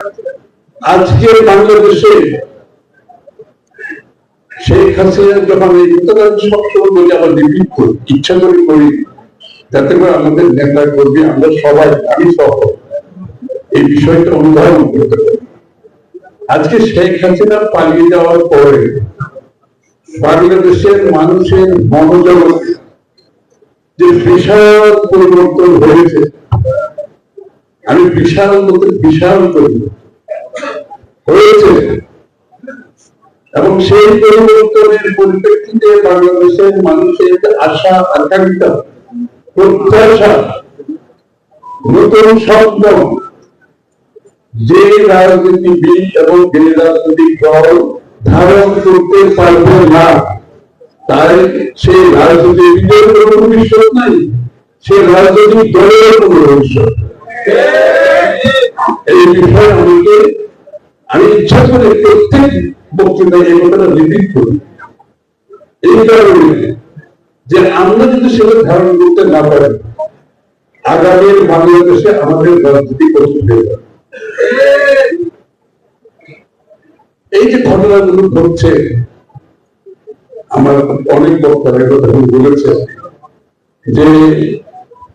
আজকে বাংলাদেশে শেখ হাসিনা যখন এই বলি আবার রিপিট ইচ্ছা করে করি, যাতে করে আমাদের নেতা কর্মী, আমরা সবাই, আমি সহ, এই বিষয়টা অনুধাবন করতে আজকে শেখ হাসিনা পালিয়ে যাওয়ার পরে বাংলাদেশের মানুষের মনোজগতে যে বিশাল পরিবর্তন হয়েছে আমি বিশাল বলতে বিশাল পরিবর্তন হয়েছে। এবং সেই পরিবর্তনের পরিপ্রেক্ষিতে বাংলাদেশের মানুষের আশা আকাঙ্ক্ষা, প্রত্যাশা, নতুন স্বপ্ন, যে রাজনীতিবিদ এবং যে রাজনৈতিক দল ধারণ করতে পারবে না, তাই সেই রাজনীতিবিদের কোনো ভবিষ্যৎ নাই, সে রাজনৈতিক দলের কোনো ভবিষ্যৎ এই বিষয়ে আমাকে আমি ইচ্ছা করে প্রত্যেক বক্তৃতায় ধারণ করতে না পারি, আগামী বাংলাদেশে আমাদের রাজনীতি কঠিন হয়ে এই যে ঘটনাগুলো ঘটছে, আমার অনেক বক্তারা কথা বলেছে যে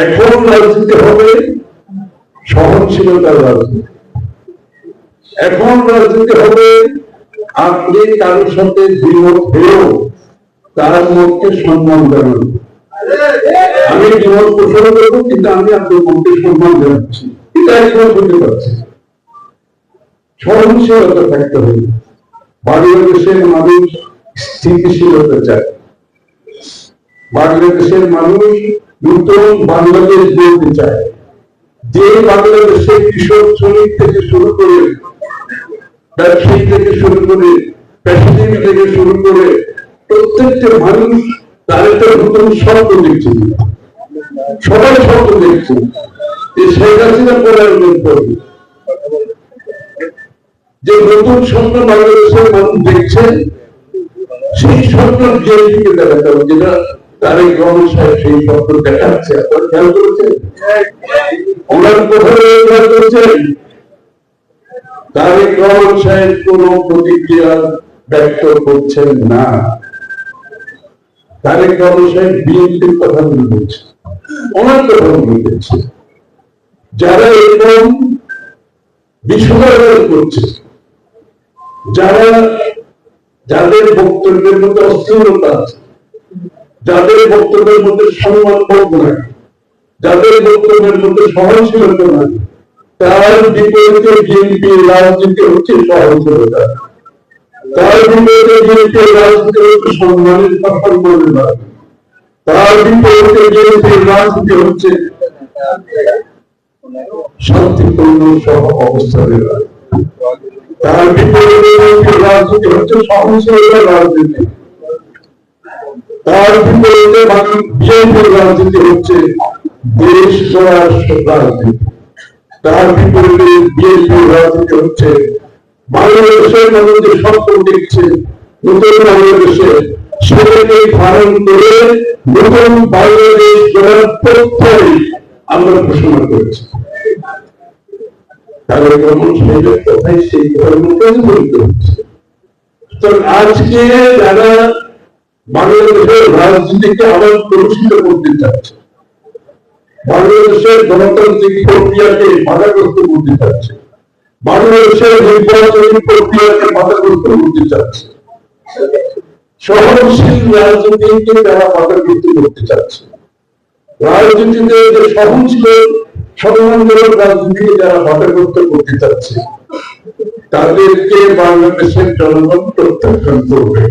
এখন রাজনীতি হবে সহনশীলতার রাজনীতি। এখন রাজনীতি হবে আপনি সাথে তার সম্মান আমি করব, কিন্তু আমি আপনার মতকে সম্মান জানাচ্ছি। এটা এখন করতে পারছি। সহনশীলতা থাকতে হবে। বাংলাদেশের মানুষ স্থিতিশীলতা চায়। বাংলাদেশের মানুষ নতুন বাংলাদেশ গড়তে চায়। যে বাংলাদেশে কৃষক শ্রমিক থেকে শুরু করে ব্যবসায়ী থেকে শুরু করে পেশাজীবী থেকে শুরু করে প্রত্যেকটা মানুষ তার একটা নতুন স্বপ্ন দেখছে। সবাই স্বপ্ন দেখছে যে শেখ হাসিনা পলায়ন করবে। যে নতুন স্বপ্ন বাংলাদেশের মানুষ দেখছে, সেই স্বপ্ন বিজেপিকে দেখাতে হবে। যেটা তারেক রহমান সাহেব সেই আপনারা খেয়াল করেছেন? ওনার কোথায় করেছেন? সাহেব কোন প্রতিক্রিয়া ব্যক্ত করছেন না। সাহেব বিএনপির কথা বলে বলছে ওনার কথা বলে বলছে যারা এরকম বিশ্ববিদ্যালয় করছে, যারা যাদের বক্তব্যের মধ্যে অস্থিরতা আছে যাদের বক্তব্যের মধ্যে সম্মান নাই যাদের বক্তব্যের মধ্যে সহনশীলতা নাই তার বিপরীতে বিএনপি রাজনীতি হচ্ছে সহনশীলতা। তার বিপরীতে বিএনপি রাজনীতি হচ্ছে সম্মানের করে না তার বিপরীতে বিএনপি রাজনীতি হচ্ছে শান্তিপূর্ণ সহ অবস্থানের রাজনীতি তার বিপরীতে রাজনীতি হচ্ছে সহনশীলতার রাজনীতি। তার বিপরীতে রাজনীতি হচ্ছে দেশ গড়ার রাজনীতি। তার বিপরীতে বিএনপির রাজনীতি হচ্ছে বাংলাদেশের মানুষ যে স্বপ্ন দেখছে, নতুন বাংলাদেশে সেটাকে ধারণ করে নতুন বাংলাদেশ আমরা ঘোষণা করেছি। কেমন কথাই সেই হচ্ছে। তো আজকে যারা বাংলাদেশের রাজনীতিকে আবার প্রদর্শিত করতে চাচ্ছে। বাংলাদেশের গণতান্ত্রিক প্রক্রিয়াকে বাধাগ্রস্ত করতে চাচ্ছে। বাংলাদেশের নির্বাচনী প্রক্রিয়াকে বাধাগ্রস্ত করতে চাচ্ছে। সহনশীল রাজনীতিকে যারা বাধাগ্রস্ত করতে চাচ্ছে। রাজনীতিতে যে সহনশীল সম্মানজনক রাজনীতিকে যারা বাধাগ্রস্ত করতে চাচ্ছে, তাদেরকে বাংলাদেশের জনগণ প্রত্যাখ্যান করবে।